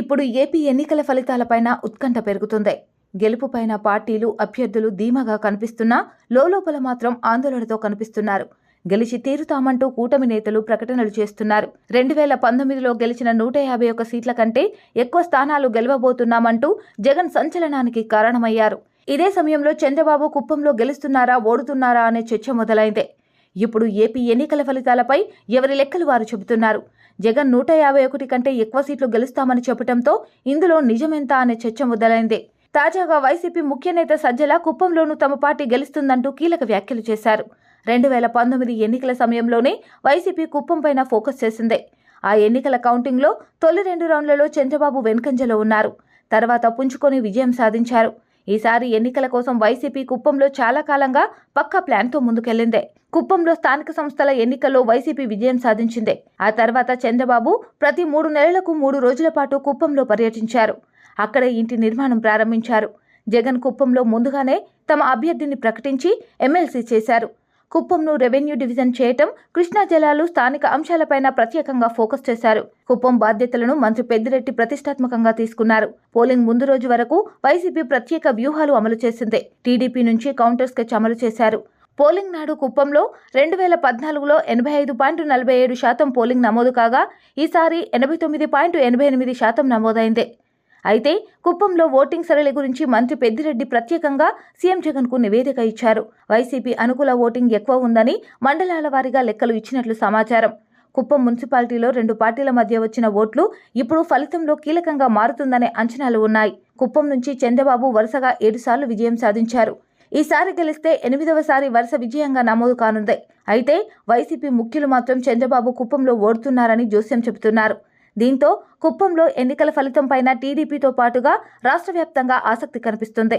ఇప్పుడు ఏపీ ఎన్నికల ఫలితాలపైన ఉత్కంఠ పెరుగుతుంది. గెలుపుపైన పార్టీలు అభ్యర్థులు ధీమాగా కనిపిస్తున్నా లోలోపల మాత్రం ఆందోళనతో కనిపిస్తున్నారు. గెలిచి తీరుతామంటూ కూటమి నేతలు ప్రకటనలు చేస్తున్నారు. రెండు వేల పంతొమ్మిదిలో గెలిచిన నూట యాభై ఒక్క సీట్ల కంటే ఎక్కువ స్థానాలు గెలవబోతున్నామంటూ జగన్ సంచలనానికి కారణమయ్యారు. ఇదే సమయంలో చంద్రబాబు కుప్పంలో గెలుస్తున్నారా ఓడుతున్నారా అనే చర్చ మొదలైంది. ఇప్పుడు ఏపీ ఎన్నికల ఫలితాలపై ఎవరి లెక్కలు వారు చెబుతున్నారు? జగన్ నూట యాభై ఒకటి కంటే ఎక్కువ సీట్లు గెలుస్తామని చెప్పడంతో ఇందులో నిజమెంత అనే చర్చ మొదలైంది. తాజాగా వైసీపీ ముఖ్య నేత సజ్జల కుప్పంలోనూ తమ పార్టీ గెలుస్తుందంటూ కీలక వ్యాఖ్యలు చేశారు. రెండు వేల పంతొమ్మిది ఎన్నికల సమయంలోనే వైసీపీ కుప్పం పైన ఫోకస్ చేసిందే. ఆ ఎన్నికల కౌంటింగ్లో తొలి రెండు రౌండ్లలో చంద్రబాబు వెనుకంజలో ఉన్నారు. తర్వాత పుంజుకొని విజయం సాధించారు. ఈసారి ఎన్నికల కోసం వైసీపీ కుప్పంలో చాలా కాలంగా పక్కా ప్లాన్తో ముందుకెళ్ళిందే కుప్పంలో స్థానిక సంస్థల ఎన్నికల్లో వైసీపీ విజయం సాధించిందే. ఆ తర్వాత చంద్రబాబు ప్రతి మూడు నెలలకు మూడు రోజుల పాటు కుప్పంలో పర్యటించారు. అక్కడే ఇంటి నిర్మాణం ప్రారంభించారు. జగన్ కుప్పంలో ముందుగానే తమ అభ్యర్థిని ప్రకటించి ఎమ్మెల్సీ చేశారు. కుప్పంను రెవెన్యూ డివిజన్ చేయటం కృష్ణా జలాలు స్థానిక అంశాలపైన ప్రత్యేకంగా ఫోకస్ చేశారు. కుప్పం బాధ్యతలను మంత్రి పెద్దిరెడ్డి ప్రతిష్టాత్మకంగా తీసుకున్నారు. పోలింగ్ ముందు రోజు వరకు వైసీపీ ప్రత్యేక వ్యూహాలు అమలు చేసింది. టీడీపీ నుంచి కౌంటర్ స్కెచ్ అమలు చేశారు. పోలింగ్ నాడు కుప్పంలో రెండు వేల పద్నాలుగులో ఎనభై ఐదు పాయింట్ నలభై ఏడు శాతం పోలింగ్ నమోదు కాగా ఈసారి ఎనభై తొమ్మిది పాయింట్ ఎనభై ఎనిమిది శాతం నమోదైంది. అయితే కుప్పంలో ఓటింగ్ సరళి గురించి మంత్రి పెద్దిరెడ్డి ప్రత్యేకంగా సీఎం జగన్కు నివేదిక ఇచ్చారు. వైసీపీ అనుకూల ఓటింగ్ ఎక్కువ ఉందని మండలాల వారీగా లెక్కలు ఇచ్చినట్లు సమాచారం. కుప్పం మున్సిపాలిటీలో రెండు పార్టీల మధ్య వచ్చిన ఓట్లు ఇప్పుడు ఫలితంలో కీలకంగా మారుతుందనే అంచనాలు ఉన్నాయి. కుప్పం నుంచి చంద్రబాబు వరుసగా ఏడుసార్లు విజయం సాధించారు. ఈసారి గెలిస్తే ఎనిమిదవసారి వరుస విజయంగా నమోదు కానుంది. అయితే వైసీపీ ముఖ్యులు మాత్రం చంద్రబాబు కుప్పంలో ఓడుతున్నారని జోస్యం చెబుతున్నారు. దీంతో కుప్పంలో ఎన్నికల ఫలితం పైన టీడీపీతో పాటుగా రాష్ట్ర వ్యాప్తంగా ఆసక్తి కనిపిస్తుంది.